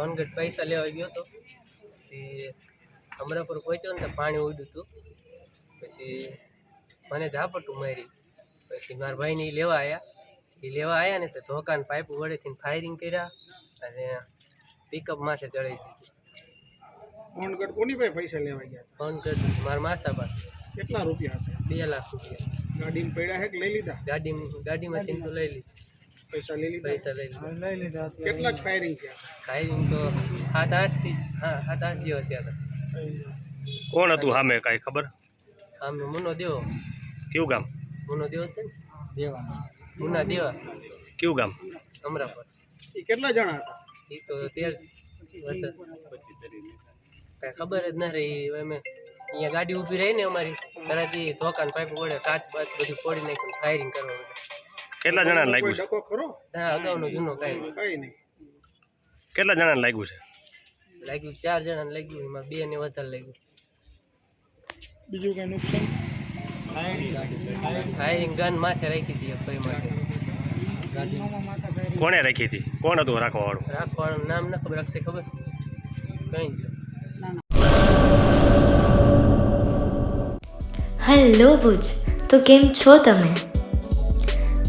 સોનગઢ પૈસા લેવા ગયો હતો પછી અમરાપુર પહોંચ્યો ને તો પાણી ઉડ્યું હતું. પછી મને ઝાપટું મારી. પછી મારા ભાઈને એ લેવા આવ્યા એ લેવા આવ્યા ને તો ધોકાન પાઇપ વડેથી ફાયરિંગ કર્યા અને પિકઅપ માથે ચડાવી દીધી. સોનગઢ કોની પાસે પૈસા લેવા ગયા? સોનગઢ મારા માસા પાસે કેટલા રૂપિયા હતા? બે લાખ રૂપિયા. ગાડીમાં પડ્યા હે કે લઈ લીધા? ગાડી ગાડીમાંથી તો લઈ લીધી. પૈસા લઈ લીધા? પૈસા લઈ લીધા. કેટલા ફાયરિંગ થયા? ફાયરિંગ તો સાત આઠથી હા સાત આઠ જેવા થયા હતા. કોણ હતું સામે કાંઈ ખબર? હામે મુનો દેવો. કયું ગામ? મુનો દેવો છે ને? દેવા મુના દેવા. કયું ગામ? અમરાપર. એ કેટલા જણા હતા? એ તો તેર કાંઈ ખબર જ ના રહી અમે અહીંયા ગાડી ઊભી રહી ને અમારી. ઘરેથી ધોકાન પાઇપ વડે કાચ બાચ બધું ફોડી નાખ્યું ફાયરિંગ કરવા માટે. કેટલા જણાને લાગ્યું છે હા અગાઉનો જૂનો કાંઈ. કઈ નહીં. કેટલા જણાને લાગ્યું છે? લાગ્યું ચાર જણાને લાગ્યું એમાં બે ને વધારે લાગ્યું. બીજું કઈ નુકસાન? ફાયરિંગ ગન માથે રાખી હતી ભાઈ માથે કોણે રાખી હતી? કોણ હતું રાખવાવાળું? રાખવાનું નામ ના ખબર રાખશે ખબર? કઈ હેલો ભુજ તો કેમ છો તમે?